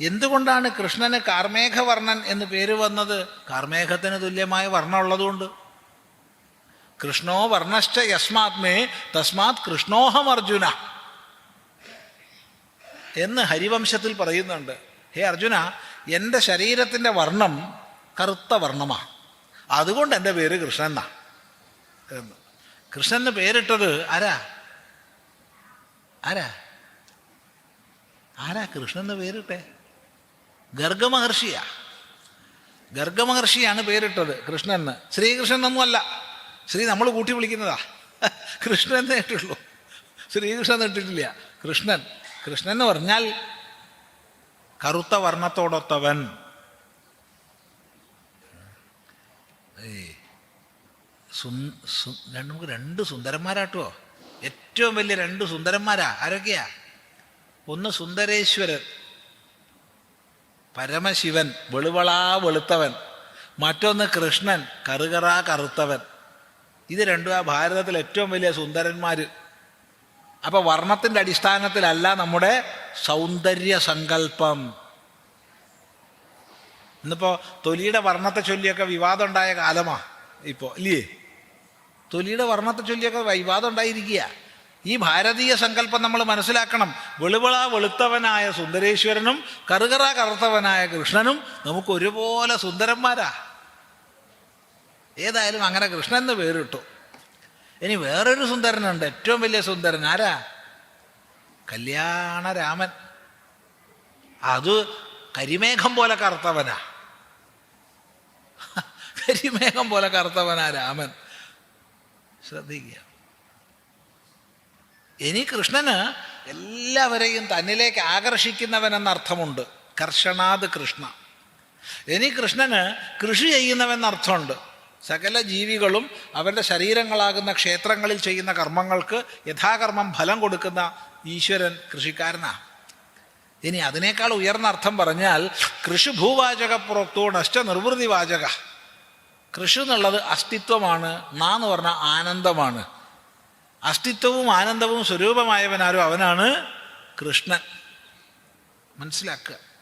എന്തുകൊണ്ടാണ് കൃഷ്ണന് കാർമേഘവർണൻ എന്ന് പേര് വന്നത്? കാർമേഘത്തിന് തുല്യമായ വർണം ഉള്ളതുകൊണ്ട്. കൃഷ്ണോ വർണശ്ച യസ്മാത്മേ തസ്മാത് കൃഷ്ണോഹം അർജുന എന്ന് ഹരിവംശത്തിൽ പറയുന്നുണ്ട്. ഹേ അർജുന എന്റെ ശരീരത്തിന്റെ വർണം കറുത്ത വർണമാണ് അതുകൊണ്ട് എന്റെ പേര് കൃഷ്ണൻ എന്നാ. എന്ന്. കൃഷ്ണന് പേരിട്ടത് ആരാ? ആരാ? ആരാ കൃഷ്ണന് പേരിട്ടെ? ഗർഗമഹർഷിയാ. ഗർഗമഹർഷിയാണ് പേരിട്ടത് കൃഷ്ണന് ശ്രീകൃഷ്ണനൊന്നും അല്ല ശ്രീ നമ്മൾ കൂട്ടി വിളിക്കുന്നതാ. കൃഷ്ണൻ എന്നേ ഇട്ടുള്ളൂ. ശ്രീകൃഷ്ണൻ ഇട്ടിട്ടില്ല. കൃഷ്ണൻ. കൃഷ്ണൻ എന്ന് പറഞ്ഞാൽ കറുത്ത വർണത്തോടൊത്തവൻ. നമുക്ക് രണ്ട് സുന്ദരന്മാരാട്ടോ. ഏറ്റവും വലിയ രണ്ട് സുന്ദരന്മാരാ. ആരൊക്കെയാ? ഒന്ന് സുന്ദരേശ്വരൻ. പരമശിവൻ വെളുവളാ വെളുത്തവൻ. മറ്റൊന്ന് കൃഷ്ണൻ കറുകറാ കറുത്തവൻ. ഇത് രണ്ടും ആ ഭാരതത്തിൽ ഏറ്റവും വലിയ സുന്ദരന്മാർ അപ്പോൾ വർണത്തിന്റെ അടിസ്ഥാനത്തിലല്ല നമ്മുടെ സൗന്ദര്യ സങ്കല്പം. ഇന്നിപ്പോൾ തൊലിയുടെ വർണത്തെ ചൊല്ലിയൊക്കെ വിവാദം ഉണ്ടായ കാലമാ ഇപ്പോൾ ഇല്ലേ? തൊലിയുടെ വർണത്തെ ചൊല്ലിയൊക്കെ വിവാദം ഉണ്ടായിരിക്കുക ഈ ഭാരതീയ സങ്കല്പം നമ്മൾ മനസ്സിലാക്കണം. വെളുവിള വെളുത്തവനായ സുന്ദരേശ്വരനും കറുകറ കറുത്തവനായ കൃഷ്ണനും നമുക്ക് ഒരുപോലെ സുന്ദരന്മാരാ. ഏതായാലും അങ്ങനെ കൃഷ്ണൻ എന്ന് പേരിട്ടു ഇനി വേറൊരു സുന്ദരനുണ്ട് ഏറ്റവും വലിയ സുന്ദരൻ ആരാ? കല്യാണ രാമൻ അത് കരിമേഘം പോലെ കറുത്തവനാ. കരിമേഘം പോലെ കറുത്തവനാ രാമൻ. ശ്രദ്ധിക്കുക. ഇനി കൃഷ്ണന് എല്ലാവരെയും തന്നിലേക്ക് ആകർഷിക്കുന്നവനെന്ന അർത്ഥമുണ്ട് കർഷണാത് കൃഷ്ണ. ഇനി കൃഷ്ണന് കൃഷി ചെയ്യുന്നവൻ അർത്ഥമുണ്ട് സകല ജീവികളും അവരുടെ ശരീരങ്ങളാകുന്ന ക്ഷേത്രങ്ങളിൽ ചെയ്യുന്ന കർമ്മങ്ങൾക്ക് യഥാകർമ്മം ഫലം കൊടുക്കുന്ന ഈശ്വരൻ കൃഷിക്കാരനാ. ഇനി അതിനേക്കാൾ ഉയർന്ന അർത്ഥം പറഞ്ഞാൽ കൃഷി ഭൂവാചക പുറത്തോ നഷ്ട നിർവൃതി വാചക കൃഷി എന്നുള്ളത് അസ്തിത്വമാണ് നാ എന്ന് പറഞ്ഞാൽ ആനന്ദമാണ്. അസ്തിത്വവും ആനന്ദവും സ്വരൂപമായവനാരോ അവനാണ് കൃഷ്ണൻ. മനസ്സിലാക്കുക.